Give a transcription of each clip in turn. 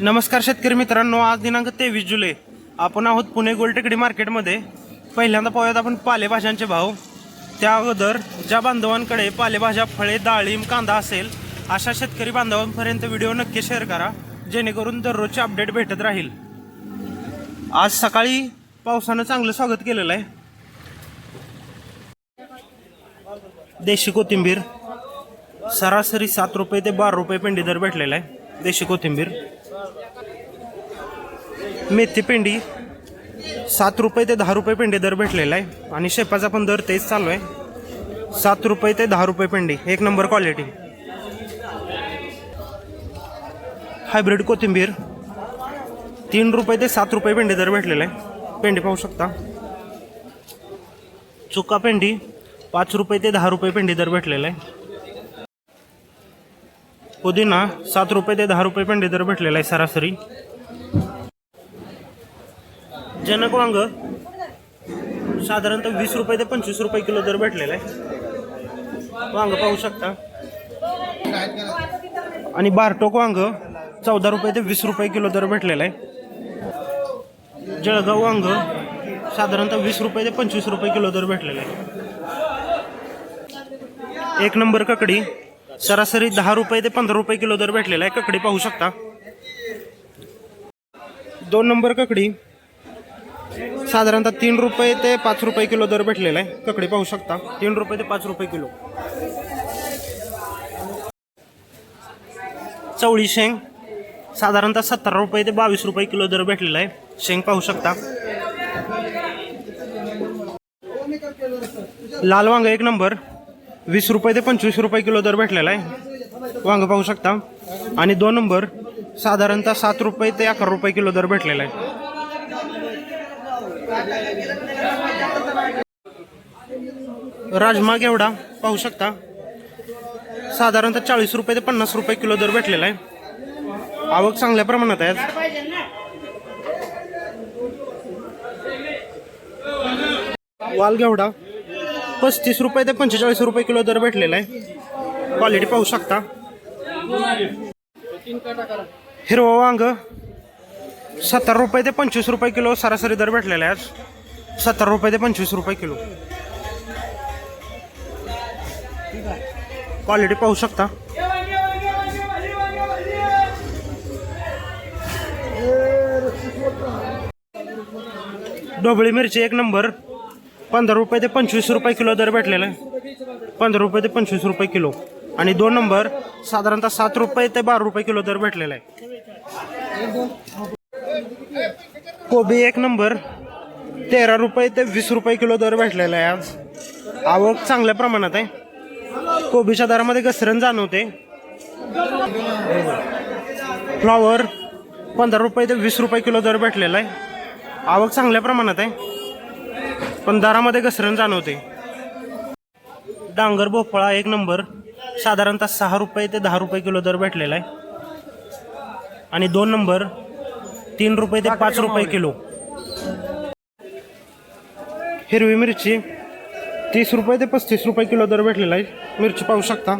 नमस्कार शेतकरी मित्रांनो आज दिनांक तेवीस जुलै. आपण आहोत पुणे गोलटेकडी मार्केटमध्ये. पहिल्यांदा पाहूयात आपण पालेभाज्यांचे भाव. त्या अगोदर ज्या बांधवांकडे पालेभाज्या फळे डाळिंब कांदा असेल अशा शेतकरी बांधवांपर्यंत व्हिडिओ नक्की शेअर करा जेणेकरून दररोजचे अपडेट भेटत राहील. आज सकाळी पावसानं चांगलं स्वागत केलेलं आहे. देशी कोथिंबीर. सरासरी सात रुपये ते बारा रुपये पेंडी दर भेटलेला आहे देशी कोथिंबीर. मेथी पेंडी सात रुपये ते दहा रुपये पेंडी दर भेटलेला आहे. आणि शेपाचा पण दर तेच चालू आहे. सात रुपये ते दहा रुपये पेंडी एक नंबर क्वालिटी. हायब्रिड कोथिंबीर तीन रुपये ते सात रुपये पेंडी दर भेटलेला आहे. पेंडी पाहू शकता. चुका पेंडी पाच रुपये ते दहा रुपये पेंडी दर भेटलेला आहे. पुदिना सात रुपये ते दहा रुपये पेंडी दर भेटलेला आहे सरासरी. जनक वांग साधारणतः वीस रुपये ते पंचवीस रुपये किलो दर भेटलेला आहे. वांग पाहू शकता. आणि बारटोक वांग चौदा रुपये ते वीस रुपये किलो दर भेटलेला आहे. जळगाव वांग साधारणतः वीस रुपये ते पंचवीस रुपये किलो दर भेटलेला आहे. एक नंबर ककडी सरासरी दहा रुपये ते पंधरा रुपये किलो दर भेटलेला आहे. ककडी पाहू शकता. दोन नंबर ककडी. साधारणतः तीन रुपये ते पाच रुपये किलो दर भेटलेला आहे. ककडी पाहू शकता. तीन रुपये ते पाच रुपये किलो. चवळी शेंग. साधारणतः सतरा रुपये ते बावीस रुपये किलो दर भेटलेला आहे. शेंग पाहू शकता. लाल वांग एक नंबर. वीस रुपये ते पंचवीस रुपये किलो दर भेटलेला आहे. वांग पाहू शकता. आणि दोन नंबर साधारणतः सात रुपये ते अकरा रुपये किलो दर भेटलेला आहे. राजमा घेवडा पाहू शकता. साधारणतः चाळीस रुपये ते पन्नास रुपये किलो दर भेटलेला आहे. आवक चांगल्या प्रमाणात आहे. वाल घेवडा पस्तीस रुपये ते पंचेचाळीस रुपये किलो दर भेटलेला आहे. क्वालिटी पाहू शकता. हिरवं वांग सत्तर रुपये ते पंचवीस रुपये किलो सरासरी दर भेटलेला आहे आज. सत्तर रुपये ते पंचवीस रुपये किलो. क्वालिटी पाहू शकता. ढोबळी मिरची एक नंबर. पंधरा रुपये ते पंचवीस रुपये किलो दर भेटलेला आहे. पंधरा रुपये ते पंचवीस रुपये किलो. आणि दोन नंबर साधारणतः सात रुपये ते बारा रुपये किलो दर भेटलेला आहे. कोबी एक नंबर तेरा रुपये ते वीस रुपये किलो दर भेटलेला आहे आज. आवक चांगल्या प्रमाणात आहे. कोबीच्या दरामध्ये घसरण जाणवते. फ्लॉवर पंधरा रुपये ते वीस रुपये किलो दर भेटलेला आहे. आवक चांगल्या प्रमाणात आहे. पण दरामध्ये घसरण जाणवते. डांगर भोपळा एक नंबर. साधारणतः सहा रुपये ते दहा रुपये किलो दर भेटलेला आहे. आणि दोन नंबर तीन रुपये ते पाच रुपये किलो. हिरवी मिरची तीस रुपये ते पस्तीस रुपये किलो दर भेटलेला आहे. मिरची पाहू शकता.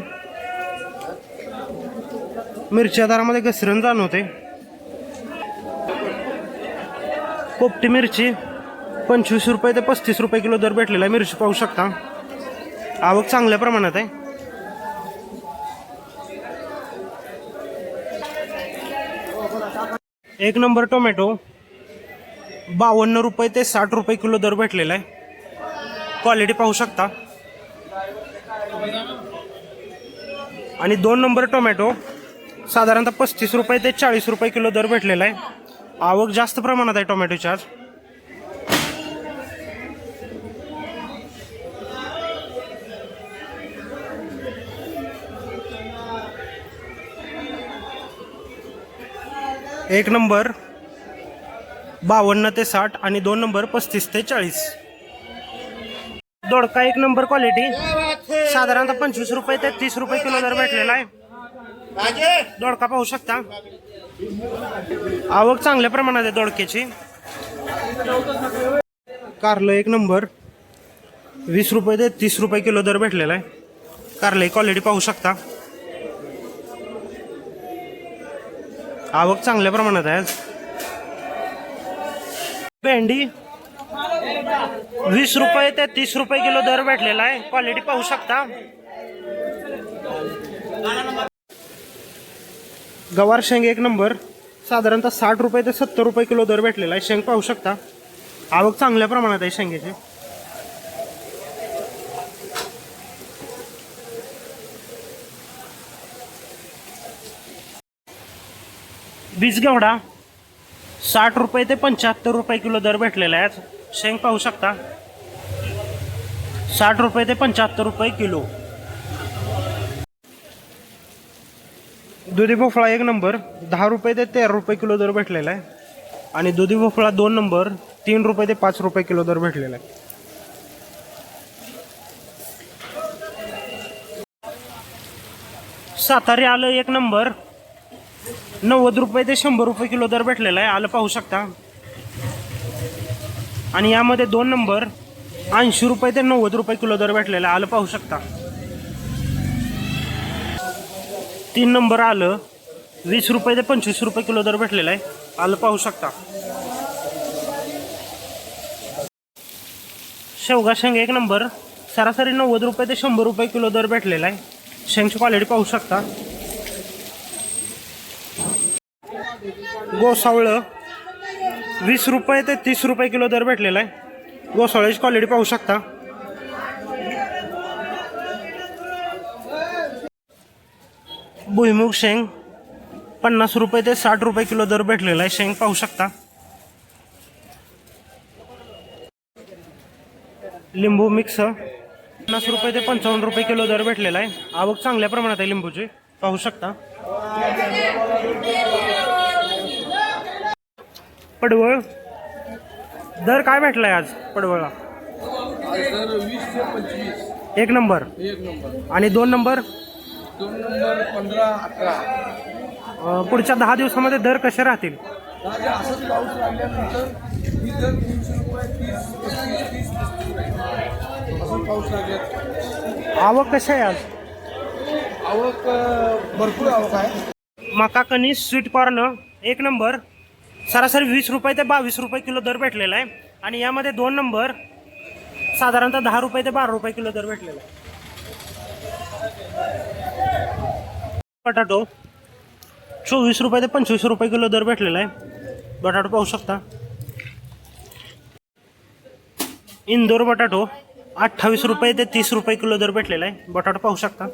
मिरच्या दरामध्ये घसरण जाणवते. पोपटी मिरची पंचवीस रुपये ते पस्तीस रुपये किलो दर भेटलेला आहे. मिरची पाहू शकता. आवक चांगल्या प्रमाणात आहे. एक नंबर टोमॅटो बावन्न रुपये ते साठ रुपये किलो दर भेटलेला आहे. क्वालिटी पाहू शकता. आणि दोन नंबर टोमॅटो साधारणतः पस्तीस रुपये ते चाळीस रुपये किलो दर भेटलेला आहे. आवक जास्त प्रमाणात आहे टोमॅटोची आज. एक नंबर बावन्न ते साठ आणि दोन नंबर पस्तीस ते चाळीस. दोडका एक नंबर क्वालिटी साधारणतः पंचवीस रुपये ते तीस रुपये किलो दर भेटलेला आहे. दोडका पाहू शकता. आवक चांगल्या प्रमाणात आहे दोडक्याची. कारलं एक नंबर. वीस रुपये ते तीस रुपये किलो दर भेटलेला आहे. कारले क्वालिटी पाहू शकता. आवक चांगल्या प्रमाणात आहे आज. भेंडी. वीस रुपये ते तीस रुपये किलो दर भेटलेला आहे. क्वालिटी पाहू शकता. गवार शेंग एक नंबर. साधारणतः साठ रुपये ते सत्तर रुपये किलो दर भेटलेला आहे. शेंग पाहू शकता. आवक चांगल्या प्रमाणात आहे शेंगेची. बीज साठ रुपये ते पंच्याहत्तर रुपये किलो दर भेटलेला आहे शेंग पाहू शकता. साठ रुपये ते पंच्याहत्तर रुपये किलो. दुधी भोपळा एक नंबर दहा रुपये ते तेरा रुपये किलो दर भेटलेला आहे. आणि दुधी भोपळा दोन नंबर तीन रुपये ते पाच रुपये किलो दर भेटलेला आहे. सातारी आलं एक नंबर नव्वद रुपये ते शंभर रुपये किलो दर भेटलेला आहे. आलं पाहू शकता. आणि यामध्ये दोन नंबर ऐंशी रुपये ते नव्वद रुपये किलो दर भेटलेला आहे. आलं पाहू शकता. तीन नंबर आलं वीस रुपये ते पंचवीस रुपये किलो दर भेटलेला आहे. आलं पाहू शकता. शेवगा शेंग एक नंबर सरासरी नव्वद रुपये ते शंभर रुपये किलो दर भेटलेला आहे. शेंगची क्वालिटी पाहू शकता. गोसावळं. वीस रुपये ते तीस रुपये किलो दर भेटलेला आहे. गोसावळ्याची क्वालिटी पाहू शकता. भुईमुग शेंग पन्नास रुपये ते साठ रुपये किलो दर भेटलेला आहे. शेंग पाहू शकता. लिंबू मिक्स पन्नास रुपये ते पंचावन्न रुपये किलो दर भेटलेला आहे. आवक चांगल्या प्रमाणात आहे लिंबूची. पाहू शकता. पडवळ. दर काय भेटलाय आज पडवळला एक नंबर. एक नंबर. आणि दोन नंबर? दोन नंबर पंधरा अकरा. पुढच्या दहा दिवसामध्ये दर कसे राहतील? राजा असंच पाऊस लागल्यानंतर ही दर तीनशे रुपये तीस पस्तीस तीस पस्तीस राहील. असं पाऊस लागल्यात आवक कशी आहे आज? आवक भरपूर आवक आहे. मका कणीस स्वीट कॉर्न एक नंबर. सरासरी वीस रुपये ते बावीस रुपये किलो दर भेटलेला आहे. आणि यामध्ये दोन नंबर साधारणतः दहा रुपये ते बारा रुपये किलो दर भेटलेला आहे. बटाटो चोवीस रुपये ते पंचवीस रुपये किलो दर भेटलेला आहे. बटाटो पाहू शकता. इंदोर बटाटो अठ्ठावीस रुपये ते तीस रुपये किलो दर भेटलेला आहे. बटाटो पाहू शकता.